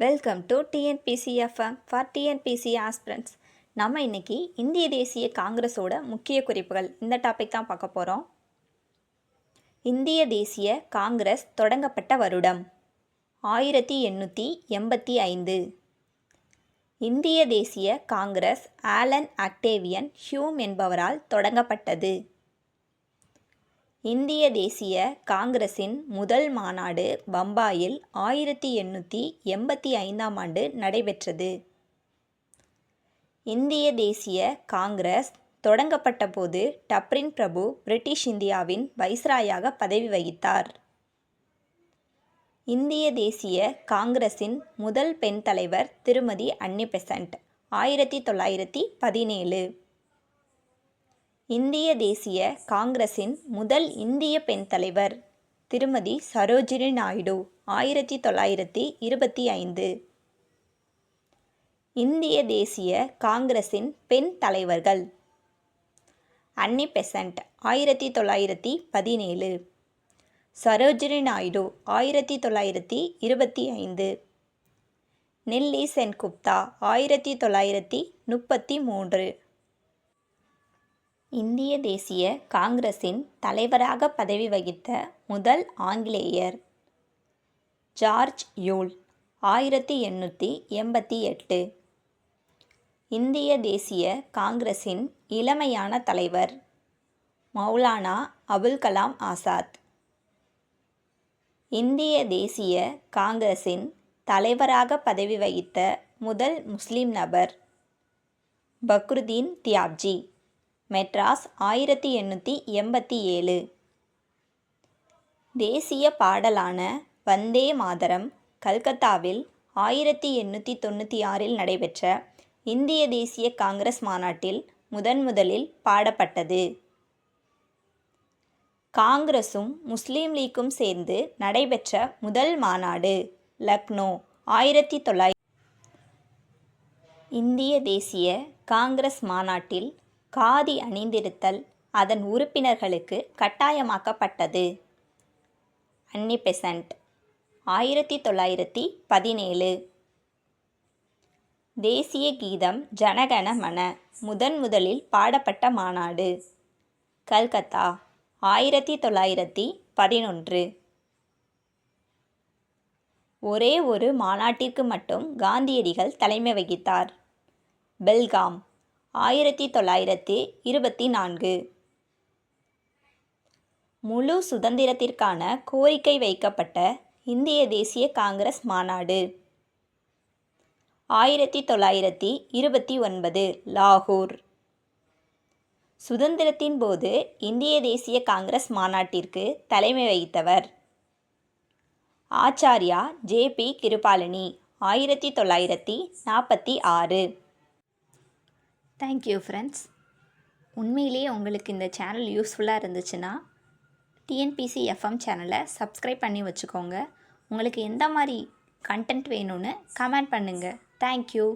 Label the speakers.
Speaker 1: Welcome to TNPSC FM for TNPSC aspirants நம்ம இன்னைக்கு இந்திய தேசிய காங்கிரஸோட முக்கிய குறிப்புகள். இந்த டாபிக் தான் பார்க்க போகிறோம் இந்திய தேசிய காங்கிரஸ் தொடங்கப்பட்ட வருடம். ஆயிரத்தி எண்ணூற்றி எண்பத்தி ஐந்து. இந்திய தேசிய காங்கிரஸ் ஆலன் ஆக்டேவியன் ஹியூம் என்பவரால் தொடங்கப்பட்டது. இந்திய தேசிய காங்கிரஸின் முதல் மாநாடு பம்பாயில் ஆயிரத்தி எண்ணூற்றி எண்பத்தி ஐந்தாம் ஆண்டு நடைபெற்றது. இந்திய தேசிய காங்கிரஸ் தொடங்கப்பட்டபோது டப்ரின் பிரபு பிரிட்டிஷ் இந்தியாவின் வைஸ்ராயாக பதவி வகித்தார். இந்திய தேசிய காங்கிரஸின் முதல் பெண் தலைவர் திருமதி அன்னி பெசன்ட் ஆயிரத்தி தொள்ளாயிரத்தி பதினேழு. இந்திய தேசிய காங்கிரஸின் முதல் இந்திய பெண் தலைவர் திருமதி சரோஜினி நாயுடு ஆயிரத்தி தொள்ளாயிரத்தி இருபத்தி ஐந்து. இந்திய தேசிய காங்கிரஸின் பெண் தலைவர்கள். அன்னி பெசன்ட் ஆயிரத்தி தொள்ளாயிரத்தி பதினேழு. சரோஜினி நாயுடு ஆயிரத்தி தொள்ளாயிரத்தி இருபத்தி ஐந்து. நெல்லி சென்குப்தா ஆயிரத்தி தொள்ளாயிரத்தி முப்பத்தி மூன்று. இந்திய தேசிய காங்கிரஸின் தலைவராக பதவி வகித்த முதல் ஆங்கிலேயர் ஜார்ஜ் யூல் ஆயிரத்தி எண்ணூற்றி எண்பத்தி எட்டு. இந்திய தேசிய காங்கிரஸின் இளமையான தலைவர் மௌலானா அபுல் கலாம் ஆசாத். இந்திய தேசிய காங்கிரஸின் தலைவராக பதவி வகித்த முதல் முஸ்லிம் நபர் பக்ருதீன் தியாப்ஜி. மெட்ராஸ் ஆயிரத்தி எண்ணூற்றி எண்பத்தி ஏழு. தேசிய பாடலான வந்தே மாதரம் கல்கத்தாவில் ஆயிரத்தி எண்ணூற்றி தொண்ணூற்றி ஆறில் நடைபெற்ற இந்திய தேசிய காங்கிரஸ் மாநாட்டில் முதன் முதலில் பாடப்பட்டது. காங்கிரஸும் முஸ்லீம் லீக்கும் சேர்ந்து நடைபெற்ற முதல் மாநாடு லக்னோ ஆயிரத்தி தொள்ளாயிரத்தி இந்திய தேசிய காங்கிரஸ் மாநாட்டில் காதி அணிந்திருத்தல் அதன் உறுப்பினர்களுக்கு கட்டாயமாக்கப்பட்டது. அன்னி பெசன்ட் ஆயிரத்தி தொள்ளாயிரத்தி பதினேழு. தேசிய கீதம் ஜனகண மன முதன் முதலில் பாடப்பட்ட மாநாடு. கல்கத்தா ஆயிரத்தி தொள்ளாயிரத்தி பதினொன்று. ஒரே ஒரு மாநாட்டிற்கு மட்டும் காந்தியடிகள் தலைமை வகித்தார். பெல்காம் ஆயிரத்தி தொள்ளாயிரத்தி இருபத்தி நான்கு. முழு சுதந்திரத்திற்கான கோரிக்கை வைக்கப்பட்ட இந்திய தேசிய காங்கிரஸ் மாநாடு. ஆயிரத்தி தொள்ளாயிரத்தி இருபத்தி ஒன்பது லாகூர். சுதந்திரத்தின் போது இந்திய தேசிய காங்கிரஸ் மாநாட்டிற்கு தலைமை வகித்தவர் ஆச்சாரியா ஜே பி கிருபாலினி ஆயிரத்தி தொள்ளாயிரத்தி நாற்பத்தி ஆறு. தேங்க்யூ ஃப்ரெண்ட்ஸ் உண்மையிலேயே உங்களுக்கு இந்த சேனல் யூஸ்ஃபுல்லாக இருந்துச்சுன்னா டிஎன்பிசி எஃப்எம் சேனலை சப்ஸ்கிரைப் பண்ணி வச்சுக்கோங்க. உங்களுக்கு எந்த மாதிரி கண்டென்ட் வேணும்னு கமெண்ட் பண்ணுங்கள் தேங்க்யூ